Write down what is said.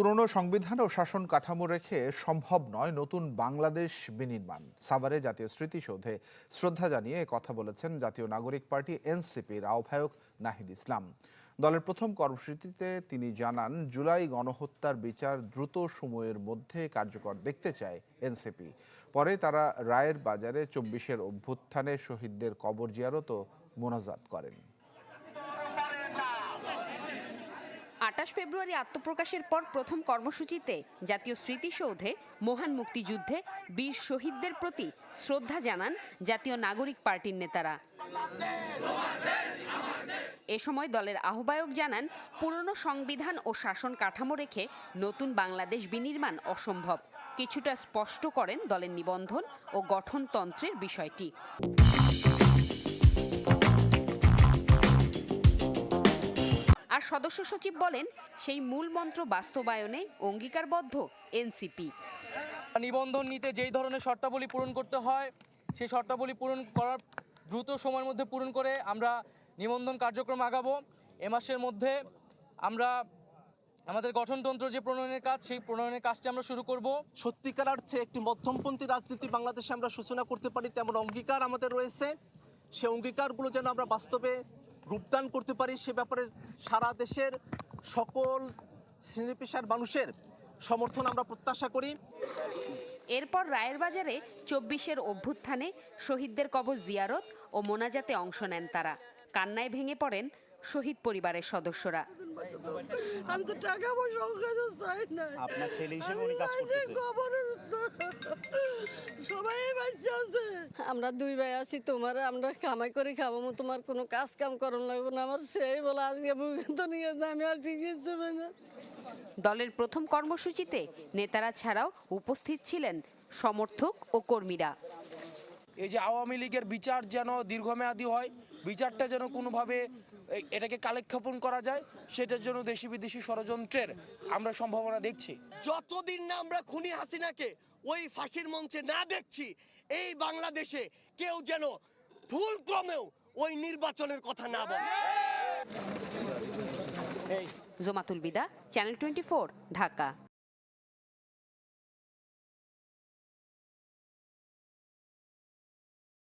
পুরনো সংবিধান ও শাসন কাঠামো রেখে সম্ভব নয় নতুন বাংলাদেশ বিনির্মাণ। সাভারে জাতীয় স্মৃতিসৌধে শ্রদ্ধা জানিয়ে কথা বলেছেন জাতীয় নাগরিক পার্টি এনসিপির আহ্বায়ক নাহিদ ইসলাম। দলের প্রথম কর্মসূচিতে তিনি জানান, জুলাই গণহত্যার বিচার দ্রুত সময়ের মধ্যে কার্যকর দেখতে চায় এনসিপি। পরে তারা রায়ের বাজারে চব্বিশের অভ্যুত্থানে শহীদদের কবর জিয়ারত মোনাজাত করেন। আটাশ ফেব্রুয়ারি আত্মপ্রকাশের পর প্রথম কর্মসূচিতে জাতীয় স্মৃতিসৌধে মহান মুক্তিযুদ্ধে বীর শহীদদের প্রতি শ্রদ্ধা জানান জাতীয় নাগরিক পার্টির নেতারা। এ সময় দলের আহ্বায়ক জানান, পুরনো সংবিধান ও শাসন কাঠামো রেখে নতুন বাংলাদেশ বিনির্মাণ অসম্ভব। কিছুটা স্পষ্ট করেন দলের নিবন্ধন ও গঠনতন্ত্রের বিষয়টি। সদস্য সচিব বলেন সেই মূল মন্ত্র বাস্তবায়নে অঙ্গীকারবদ্ধ এনসিপি। নিবন্ধন নিতে যেই ধরনের শর্তাবলী পূরণ করতে হয় সেই শর্তাবলী পূরণ করার দ্রুত সময়ের মধ্যে পূরণ করে আমরা নিবন্ধন কার্যক্রম আগাবো। এ মাসের মধ্যে আমরা আমাদের গঠনতন্ত্র যে প্রণয়নের কাজ সেই প্রণয়নের কাজটি আমরা শুরু করব। সত্যিকার অর্থে একটি মধ্যমপন্থী রাজনীতি বাংলাদেশে আমরা সূচনা করতে পারি তেমন অঙ্গীকার আমাদের রয়েছে। সে অঙ্গীকারগুলো যেন আমরা বাস্তবে রূপদান করতে পারি সে ব্যাপারে সারা দেশের সকল শ্রেণি পেশার মানুষের সমর্থন আমরা প্রত্যাশা করি। এরপর রায়ের বাজারে চব্বিশের অভ্যুত্থানে শহীদদের কবর জিয়ারত ও মোনাজাতে অংশ নেন তারা। কান্নায় ভেঙে পড়েন শহীদ পরিবারের সদস্যরা। আমি তো টাকা পয়সা চাই না আপনার ছেলে হিসেবে উনি কাজ করতেছে। আছে। আমরা দুই ভাই আছি তোমার আমরা কামাই করে খাব তোমার কোনো কাজ কাম করন লাগবে না আমার সেই বলে আজকে ভূমিকা নিয়ে যে আমি আজকে কিছু না। দলের প্রথম কর্মসূচিতে নেতারা ছাড়াও উপস্থিত ছিলেন সমর্থক ও কর্মীরা। এই যে আওয়ামী লীগের বিচার যেন দীর্ঘমেয়াদী হয় বিচারটা যেন কোনোভাবে এটাকে কালেক্ষেপণ করা যায় সেটার জন্য দেশি বিদেশি ষড়যন্ত্রের আমরা সম্ভাবনা দেখছি। যতদিন না আমরা খুনি হাসিনাকে ওই ফাঁসির মঞ্চে না দেখছি এই বাংলাদেশে কেউ যেন ভুল ক্রমেও ওই নির্বাচনের কথা না বলে। জোমাতুল বিদা চ্যানেল টোয়েন্টি ঢাকা।